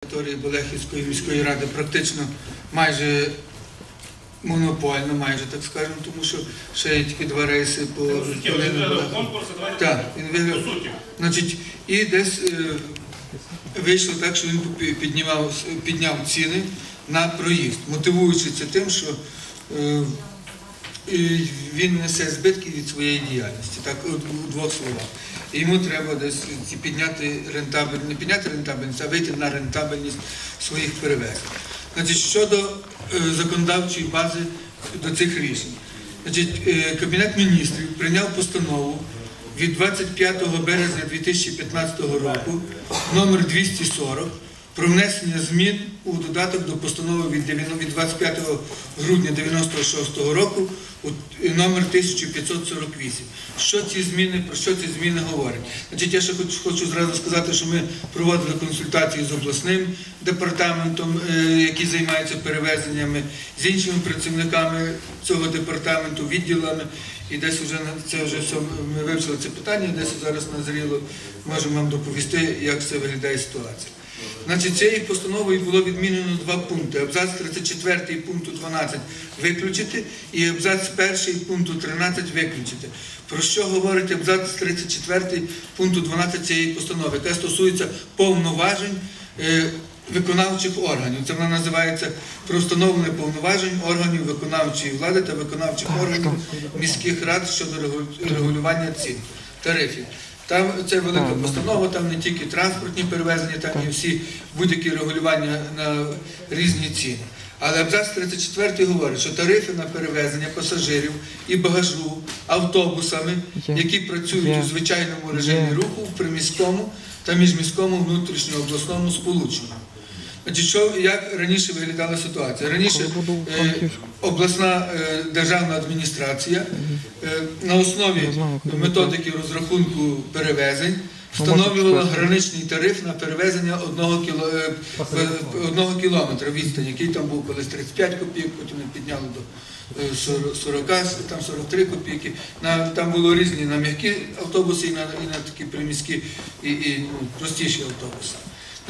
території Болехівської міської ради практично майже монопольно, майже так скажемо, тому що ще є тільки два рейси по Суттєво, хвилину він Болехів. конкурс, давайте Так, він виграв. Значить, і десь е, вийшло так, що він піднімав, підняв ціни на проїзд, мотивуючи це тим, що е, він несе збитки від своєї діяльності, так у двох словах. І йому треба десь підняти рентабельність, не підняти рентабельність, а вийти на рентабельність своїх перевезень. Значить, щодо е, законодавчої бази до цих рішень. Значить, е, Кабінет міністрів прийняв постанову від 25 березня 2015 року номер 240 про внесення змін у додаток до постанови від 9 25 грудня 96 року номер 1548. Що ці зміни, про що ці зміни говорять? Значить, я ще хочу, хочу зразу сказати, що ми проводили консультації з обласним департаментом, е, який займається перевезеннями, з іншими працівниками цього департаменту, відділами. І десь вже це вже все ми вивчили це питання, десь зараз назріло, можемо вам доповісти, як це виглядає ситуація. Значить, цією постановою було відмінено два пункти. Абзац 34 пункту 12 виключити і абзац 1 пункту 13 виключити. Про що говорить абзац 34 пункту 12 цієї постанови, яка стосується повноважень е, виконавчих органів. Це вона називається про встановлення повноважень органів виконавчої влади та виконавчих органів міських рад щодо регулювання цін тарифів. Там це велика постанова, там не тільки транспортні перевезення, там і всі будь-які регулювання на різні ціни. Але абзац 34 говорить, що тарифи на перевезення пасажирів і багажу автобусами, які працюють у звичайному режимі руху в приміському та міжміському внутрішньообласному сполученні. Значить, що як раніше виглядала ситуація? Раніше е, обласна е, державна адміністрація е, на основі методики розрахунку перевезень Ну, встановлювала граничний тариф на перевезення одного, кіло, е, е, одного кілометра відстань, який там був колись 35 копійок, потім підняли до е, 40, 40, там 43 копійки. На, там було різні на м'які автобуси і на, і на такі приміські і, і ну, простіші автобуси.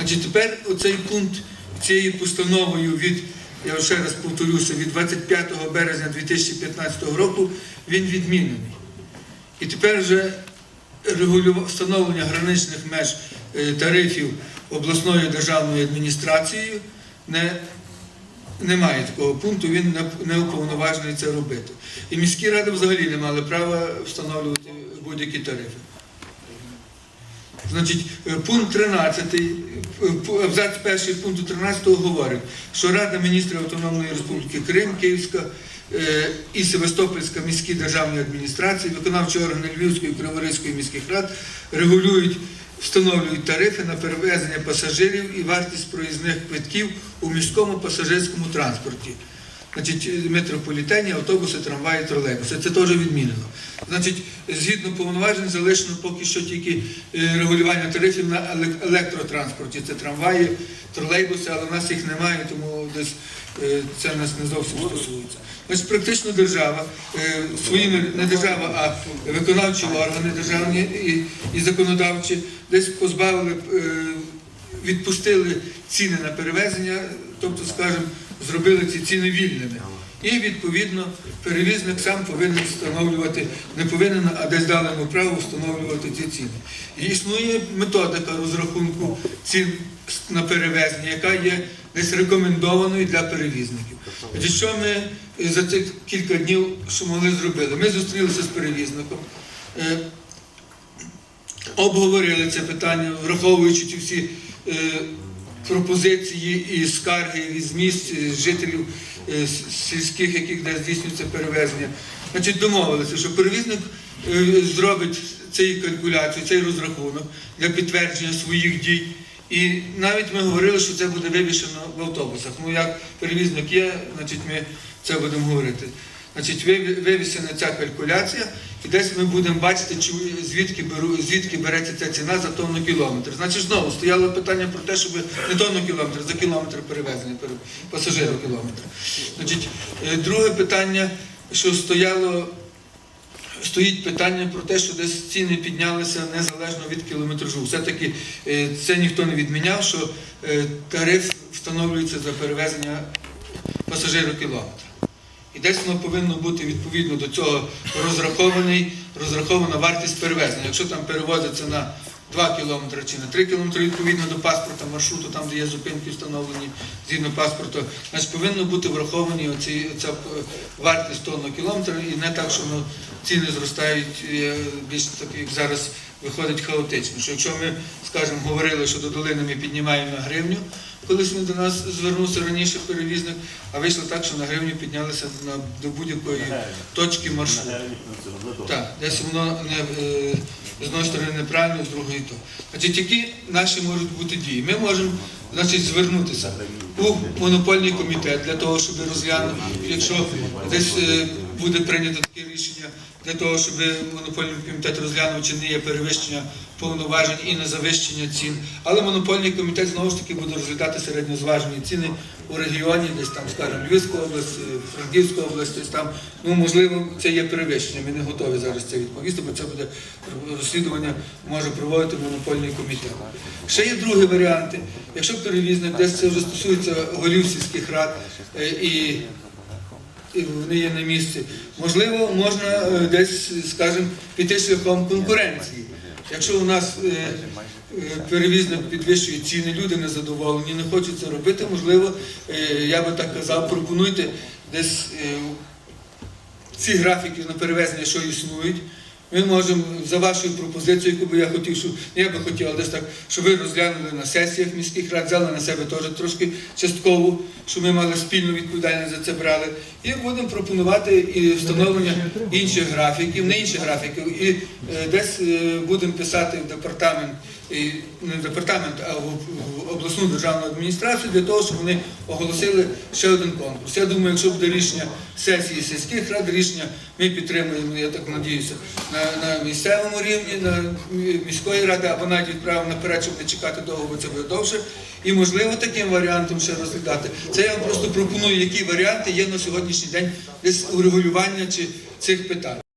Значить, тепер оцей пункт цією постановою від, я ще раз повторюся, від 25 березня 2015 року він відмінений. І тепер вже встановлення граничних меж е, тарифів обласною державною адміністрацією не, немає такого пункту, він не, не уповноважений це робити. І міські ради взагалі не мали права встановлювати будь-які тарифи. Значить, е, пункт 13, е, абзац перший пункту 13 говорить, що Рада міністрів Автономної Республіки Крим, Київська е, і Севастопольська міські державні адміністрації, виконавчі органи Львівської і Криворізької міських рад регулюють, встановлюють тарифи на перевезення пасажирів і вартість проїзних квитків у міському пасажирському транспорті. Значить, метрополітені, автобуси, трамваї, тролейбуси. Це теж відмінено. Значить, згідно повноважень залишено поки що тільки е, регулювання тарифів на елек- електротранспорті. Це трамваї, тролейбуси, але в нас їх немає, тому десь е, це нас не зовсім стосується. Значить, практично держава, е, своїми не держава, а виконавчі органи державні і, і законодавчі десь позбавили. відпустили ціни на перевезення, тобто, скажімо, зробили ці ціни вільними. І відповідно перевізник сам повинен встановлювати, не повинен, а десь дали йому право встановлювати ці ціни. І існує методика розрахунку цін на перевезення, яка є десь рекомендованою для перевізників. Значить, що ми за цих кілька днів що могли зробили? Ми зустрілися з перевізником. е, обговорили це питання, враховуючи ті всі е, пропозиції і скарги із місць е, жителів е, сільських, яких де здійснюється перевезення. Значить, домовилися, що перевізник е, зробить цю калькуляцію, цей розрахунок для підтвердження своїх дій. І навіть ми говорили, що це буде вивішено в автобусах. Ну як перевізник є, значить ми це будемо говорити. Значить, вивісена ця калькуляція, і десь ми будемо бачити, чи звідки, беру, звідки береться ця ціна за тонну кілометр. Значить, знову стояло питання про те, щоб не тонну кілометр, за кілометр перевезення пере- пасажиру кілометр. Значить, е, друге питання, що стояло стоїть питання про те, що десь ціни піднялися незалежно від кілометражу. Все-таки е, це ніхто не відміняв, що е, тариф встановлюється за перевезення пасажиру кілометра. Десь воно повинно бути відповідно до цього розрахований, розрахована вартість перевезення. Якщо там перевозиться на 2 кілометри чи на 3 кілометри відповідно до паспорта маршруту, там де є зупинки встановлені згідно паспорту, значить повинно бути враховані оці, ця е, вартість того кілометра і не так, що ну, ціни зростають е, більш так, як зараз виходить хаотично. Що якщо ми, скажімо, говорили, що до долини ми піднімаємо на гривню, колись він до нас звернувся раніше перевізник, а вийшло так, що на гривню піднялися на, до будь-якої точки маршруту. Так, десь воно не, е, з одної сторони неправильно, з другої то. Значить, які наші можуть бути дії? Ми можемо значить, звернутися у монопольний комітет для того, щоб розглянути, якщо десь е, буде прийнято таке рішення, для того, щоб монопольний комітет розглянув, чи не є перевищення повноважень і не завищення цін. Але монопольний комітет знову ж таки буде розглядати середньозважені ціни у регіоні, десь там, скажімо, Львівська область, е, Франківська область, десь там, ну можливо, це є перевищення. Ми не готові зараз це відповісти, бо це буде розслідування може проводити монопольний комітет. Ще є другі варіанти. Якщо перевізник, десь це вже стосується голів сільських рад е, і вони є на місці. Можливо, можна е, десь, скажімо, піти шляхом конкуренції. Якщо у нас е, е, перевізник підвищує ціни, люди незадоволені, не хочуть це робити, можливо, я би так казав, пропонуйте десь ці графіки на перевезення, що існують. Ми можемо за вашою пропозицією, яку би я хотів, щоб я би хотів, але десь так, щоб ви розглянули на сесіях міських рад, взяли на себе теж трошки частково, щоб ми мали спільну відповідальність за це брали. І будемо пропонувати і встановлення інших графіків, не інших графіків, і е, десь е, будемо писати в департамент, не в департамент, а в обласну державну адміністрацію для того, щоб вони оголосили ще один конкурс. Я думаю, якщо буде рішення сесії сільських рад, рішення ми підтримуємо, я так надіюся, на, на місцевому рівні, на міської ради, або навіть відправив наперед, щоб не чекати довго, бо це буде довше. І можливо таким варіантом ще розглядати. Це я вам просто пропоную, які варіанти є на сьогоднішній день десь урегулювання цих питань.